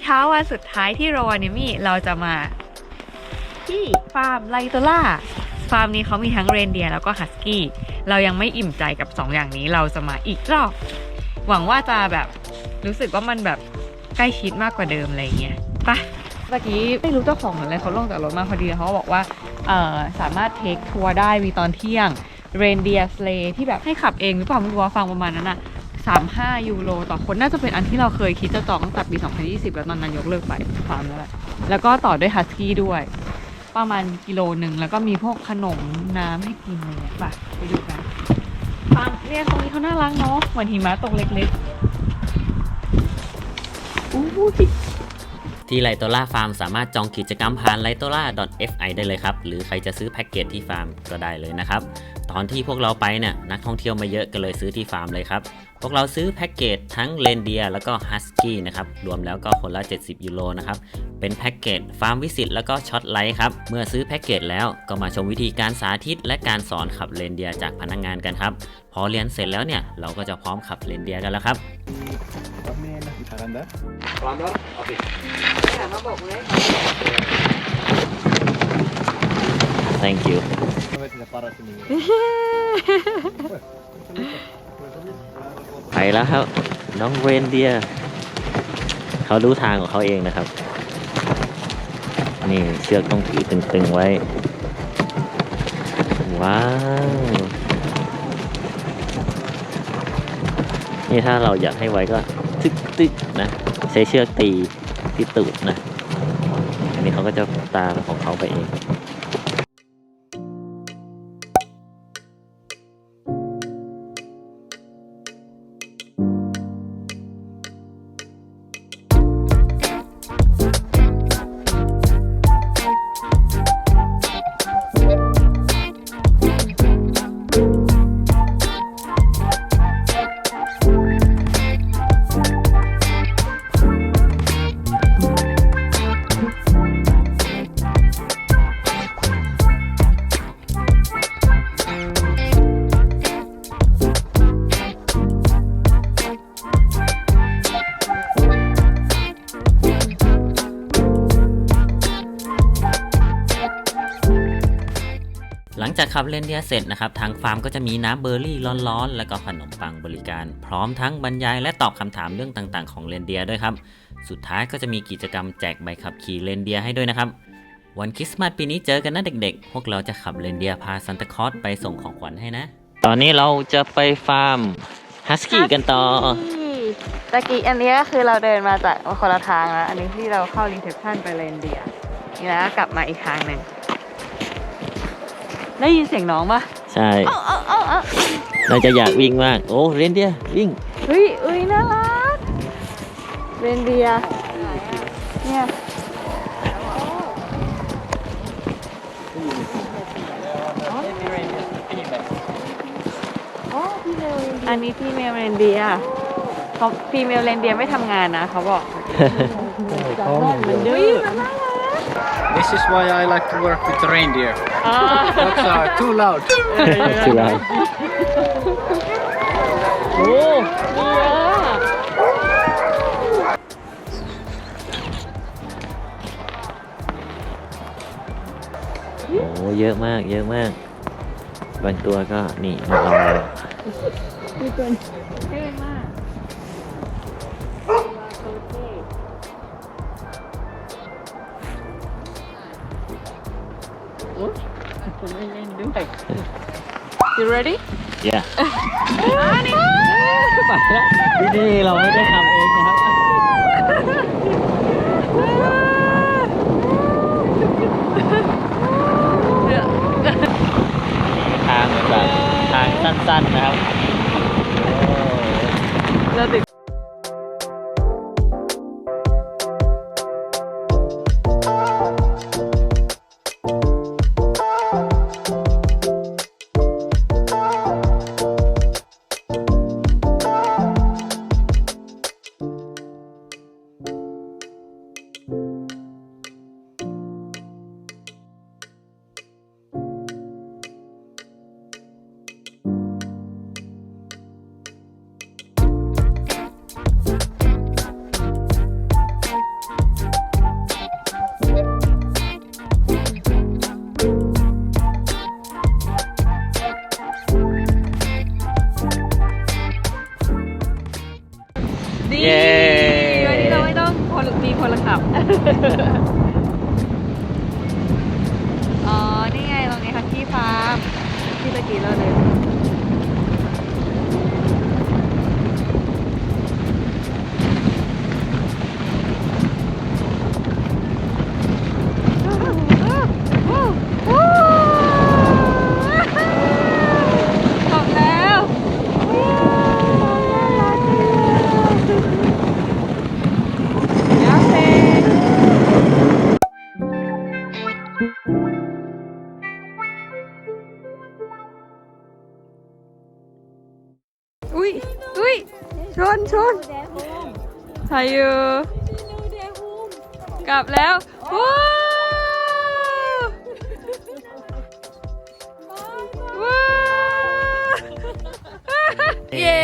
เช้าวันสุดท้ายที่โรวานิมี่เราจะมาที่ฟาร์มไลโตล่าฟาร์มนี้เขามีทั้งเรนเดียร์แล้วก็ฮัสกี้เรายังไม่อิ่มใจกับ 2 อย่างนี้เราจะมาอีกรอบ หวังว่าจะแบบรู้สึกว่ามันแบบใกล้ชิดมากกว่าเดิมอะไรเงี้ยไปเมื่อกี้ไม่รู้เจ้าของเหมือนอะไรเขาลงจากรถมาพอดีเขาบอกว่าสามารถเทคทัวร์ได้มีตอนเที่ยงเรนเดียร์สเลที่แบบให้ขับเองหรือเปล่าไม่รู้ว่าฟังประมาณนั้นอะ 35 ยูโรต่อคนน่าจะเป็นอันที่เราเคยคิดจะจองตั้งแต่ปี 2020 แล้วตอนนั้นยกเลิกไปฟาร์มแล้วแหละแล้วก็ต่อด้วยฮัสกี้ด้วย ประมาณกิโลหนึ่งแล้วก็มีพวกขนมน้ำให้กินอะไรเงี้ยไปไปดูกันฟาร์มเนี่ยตรงนี้เขาน่ารักเนาะเหมือนหิมะตกเล็กๆอู้หูที่ที่ไลโตล่าฟาร์มสามารถจองกิจกรรมผ่าน l i t o l a fi ได้เลยครับ หรือใครจะซื้อแพ็กเกจที่ฟาร์มก็ได้เลยนะครับ ตอนที่พวกเราไปเนี่ยนักท่องเที่ยวมาเยอะก็เลยซื้อที่ฟาร์มเลยครับ พวกเราซื้อแพ็กเกจทั้งเ e นเดียแล้วก็ฮัสกี้นะครับ รวมแล้วก็คนละ 70 ยูโรนะครับ เป็นแพ็กเกจฟาร์มวิสิตแล้วก็ช็อตไลท์ครับ เมื่อซื้อแพ็กเกจแล้วก็มาชมวิธีการสาธิตและการสอนขับเรนเดียจากพนักงานกันครับ พอเรียนเสร็จแล้วเนี่ยเราก็จะพร้อมขับเรนเดียกันแล้วครับ Bisa andar? thank you Para sini. ไปแล้วครับ น้องเรนเดีย เขารู้ทางของเขาเองนะครับ นี่เชือกต้องถือตึงๆไว้ ว้าว นี่ถ้าเราอยากให้ไวก็ ตึกตึกนะ ใช้เชือกตีที่ตูดนะ อันนี้เขาก็จะตามของเขาไปเอง จากขับเรนเดียเสร็จนะครับทางฟาร์มก็จะมีน้ำเบอร์รี่ร้อนๆ แล้วก็ขนมปังบริการ พร้อมทั้งบรรยายและตอบคำถามเรื่องต่างๆ ของเรนเดียด้วยครับ สุดท้ายก็จะมีกิจกรรมแจกใบขับขี่เรนเดียให้ด้วยนะครับ วันคริสต์มาสปีนี้เจอกันนะเด็กๆ พวกเราจะขับเรนเดียพาซันตาคลอสไปส่งของขวัญให้นะ ตอนนี้เราจะไปฟาร์มฮัสกี้กันต่อตะกี้อันนี้ก็คือเราเดินมาจากคนละทางแล้วอันนี้ที่เราเข้ารีเซพชันไปเรนเดียนี่แล้วกลับมาอีกทางหนึ่ง ได้ยินเสียงน้องปะใช่เอ้าเอ้าเอ้าเอ้าเราจะอยากวิ่งมาก โอ้เรนเดียร์วิ่งเฮ้ยเอ้ยน่ารักเรนเดียร์เนี่ยอันนี้พี่เมลเรนเดียร์เขาพี่เมลเรนเดียร์ไม่ทำงานนะเขาบอกมันดื้อ This is why I like to work with the reindeer. อ่า Dogs are too loud. คืออะไร โอ้ดีอ่ะ โอ้เยอะมาก เยอะมาก บางตัวก็นี่มาลองเลย มีตัว อ้ผมไม่เล่นด้วย You ready? เย้อันนี้ไปแล้วที่นี่เราไม่ได้ทำเองนะครับ ทางเหมือนแบบทางสั้นๆนะครับ เราติด คนละขับ อ๋อ นี่ไงตรงนี้ค่ะที่ฟาร์มที่ตะกี้เราเลย อยู่กลับแล้วว้าวว้าวเย้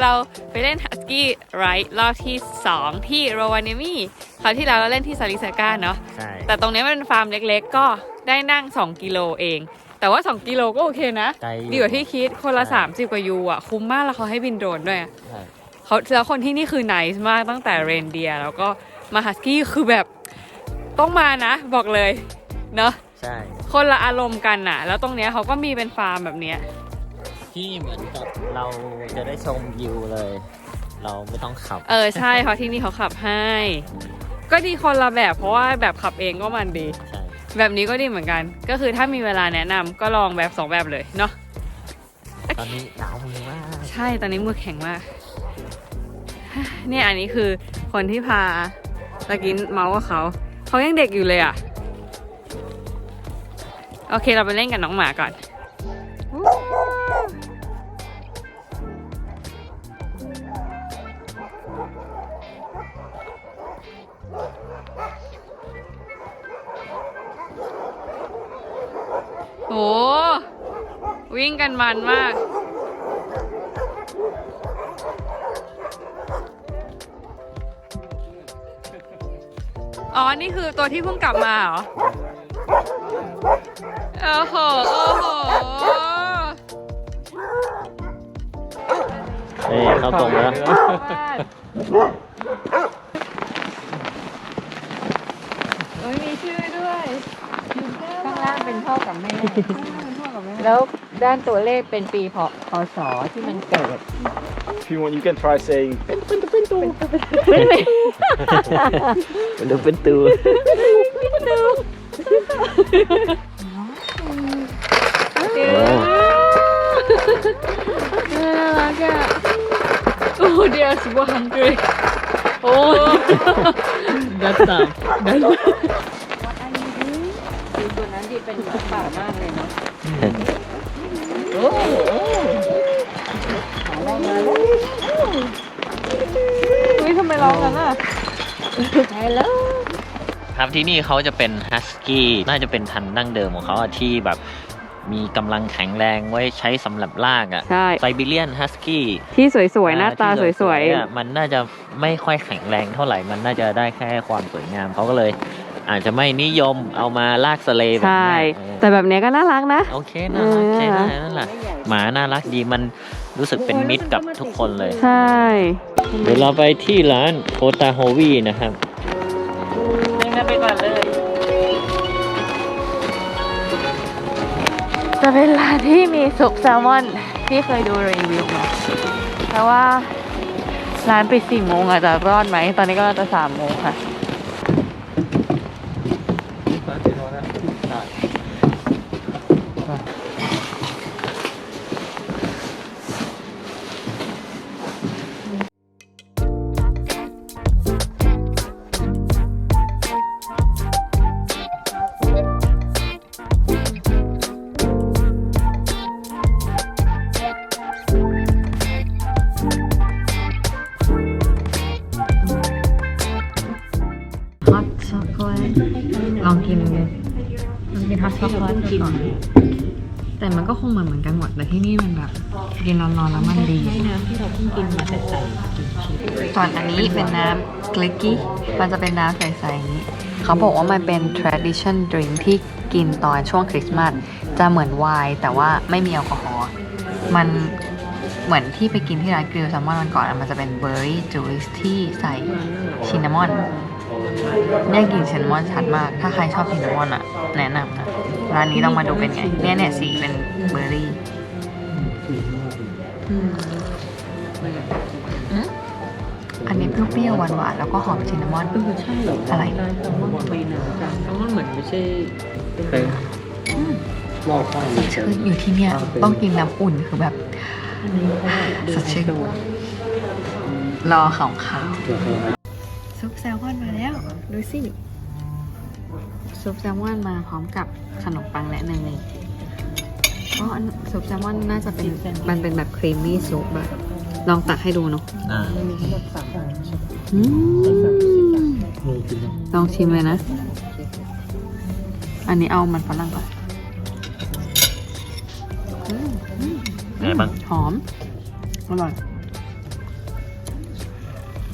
เราไปเล่นฮัสกี้ไรท์รอบที่ 2 ที่โรวานิมีคราวที่แล้วเราเล่นที่ซาริสกาเนาะใช่แต่ตรงนี้มันเป็นฟาร์มเล็กๆ ก็ได้นั่ง 2 กิโลเอง แต่ว่า 2 กิโลก็โอเคนะ ไกลอยู่ ดีกว่าที่คิดคนละ ใช่ 30 กว่ายูอะ คุ้มมากแล้วเขาให้บินโดรนด้วยอะ ใช่ เขาแล้วคนที่นี่คือ n น c e มากตั้งแต่เรนเดียร์แล้วก็มาฮัสกี้คือแบบต้องมานะ บอกเลยเนอะใช่ คนละอารมณ์กันน่ะแล้วตรงเนี้ยเขาก็มีเป็นฟาร์มแบบเนี้ยที่เหมือนกับเราจะได้ชมวิวเลย เราไม่ต้องขับ เออใช่เพราะที่นี่เขาขับให้ ก็ดีคนละแบบเพราะว่าแบบขับเองก็มันดี ใช่ แบบนี้ก็ดีเหมือนกัน ก็คือถ้ามีเวลาแนะนำก็ลองแบบสองแบบเลยเนาะตอนนี้หนาวมือมาก ใช่ตอนนี้มือแข็งมาก เนี่ยอันนี้คือคนที่พาตะกินเมาส์กับเขาเขายังเด็กอยู่เลยอะ โอเคเราไปเล่นกับน้องหมาก่อนโหวิ่งกันมันมาก นี่คือตัวที่เพิ่งกลับมาเหรอ โอ้โห โอ้โหเอ้ยเข้าตรงแล้วเอ้ยมีชื่อด้วยข้างล่างเป็นพ่อกับแม่ แล้วด้านตัวเลขเป็นปีพพศที่มันเกิด If you want, you can try saying เป็ นดูเป็นตูน่ารักอะโอ้เดียสวันกรี ครับที่นี่เขาจะเป็นฮัสกี้น่าจะเป็นพันธุ์ดั้งเดิมของเขาอะที่แบบมีกำลังแข็งแรงไว้ใช้สำหรับลากอะใช่ ไซบีเรียนฮัสกี้ ที่สวยๆ หน้าตาสวยๆอะมันน่าจะไม่ค่อยแข็งแรงเท่าไหร่ มันน่าจะได้แค่ความสวยงามเขาก็เลย อาจจะไม่นิยมเอามาลากสเลย์ๆแบบใช่เนี้ยเออแต่แบบเนี้ยก็น่ารักนะ โอเคน่ารักเออใช้ได้นั่นแหละหมาน่ารักดีมัน รู้สึกเป็นมิตรกับทุกคนเลย ใช่ เดี๋ยวเราไปที่ร้านโคตาโฮวีนะครับนั่งไปก่อนเลย จะเป็นร้านที่มีซุปแซลมอนที่เคยดูรีวิวมาแต่ว่าร้านปิดสี่โมงอาจจะรอดไหม ตอนนี้ก็จะสามโมงค่ะ ก็คงเหมือนเหมือนกันหมดแต่ที่นี่มันแบบกินร้อนๆแล้วมันดีน้ำที่เราเพิ่งกินมาแต่ใส่ส่วนอันนี้เป็นน้ำกลิกกี้มันจะเป็นน้ำใสๆอย่างนี้ เขาบอกว่ามันเป็น tradition drink ที่กินตอนช่วงคริสต์มาสจะเหมือนไวน์แต่ว่าไม่มีแอลกอฮอล์มันเหมือนที่ไปกินที่ร้านกริลแซลมอนวันก่อนอะมันจะเป็นเบอร์รี่จูสที่ใส่ชินนามอนเนี่ยกลิ่นซินนามอนชัดมาก ถ้าใครชอบซินนามอนอะแนะนำนะ ร้านนี้ต้องมาดูเป็นไง เนี่ยเนี่ยสีเป็นเบอร์รี่อืมอืมอันนี้เปรี้ยวๆหวานๆแล้วก็หอมซินนามอน เออใช่อะไร ร้านแซลมอนไปนะแซลมอนเหมือนไม่ใช่ Okay. อืม Log fine. สดชื่นอยู่ที่เนี่ยต้องกินน้ำอุ่นคือแบบ อันนี้เขาแบบสดชื่น โดนรอขาวขาวซุปแซลมอนมาแล้ว ดูสิ ซุปแซลมอนมาพร้อมกับขนมปังและเนยเพราะอันซุปแซลมอนน่าจะเป็นมันเป็นแบบครีมมี่ซุปอะลองตักให้ดูเนาะอ่ามันมีทั้งหมดสามอย่างใช่ไหมอืมลองชิมเลยนะ อันนี้เอามันฝรั่งก่อนอืมอืมไงบ้าง หอม อร่อย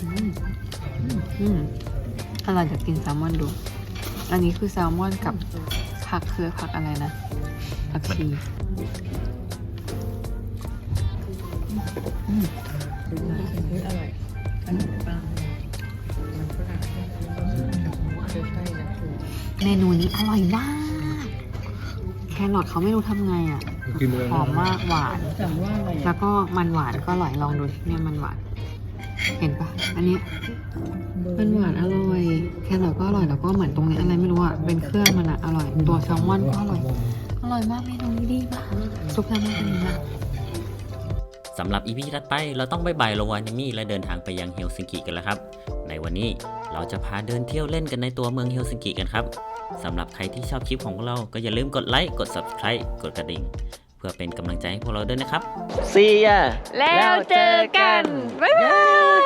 อืมอืมอืมอร่อยจะกินแซลมอนดู อันนี้คือแซลมอนกับผักคือผักอะไรนะผักชีอืมอร่อยขนมปังมันฝรั่งใช่ใช่นะคือเมนูนี้อร่อยมาก แครอทเขาไม่รู้ทำไงอะหอมมากหวานจำว่าอะไรแล้อะวก็มันหวานก็อร่อยลองดูที่เนี่ยมันหวาน เห็นปะอันเนี้ ยมันหวานอร่อย แครอทก็อร่อยแล้วก็เหมือนตรงนี้อะไรไม่รู้อะ เป็นเครื่องมันอะอร่อย ตัวแซลมอนก็อร่อย อร่อยมากเมนูนี้ดีมากซุปแซลมอนเป็นดีมากสำหรับอีพีถัดไปเราต้องบายบายโรวานิมิและเดินทางไปยังเฮลซิงกิกันแล้วครับ ในวันนี้เราจะพาเดินเที่ยวเล่นกันในตัวเมืองเฮลซิงกิกันครับสำหรับใครที่ชอบคลิปของพวกเราก็อย่าลืมกดไลค์กด subscribe กดกระดิ่ง เพื่อเป็นกำลังใจให้พวกเราด้วยนะครับ See ya! แล้วเจอกัน บ๊ายบาย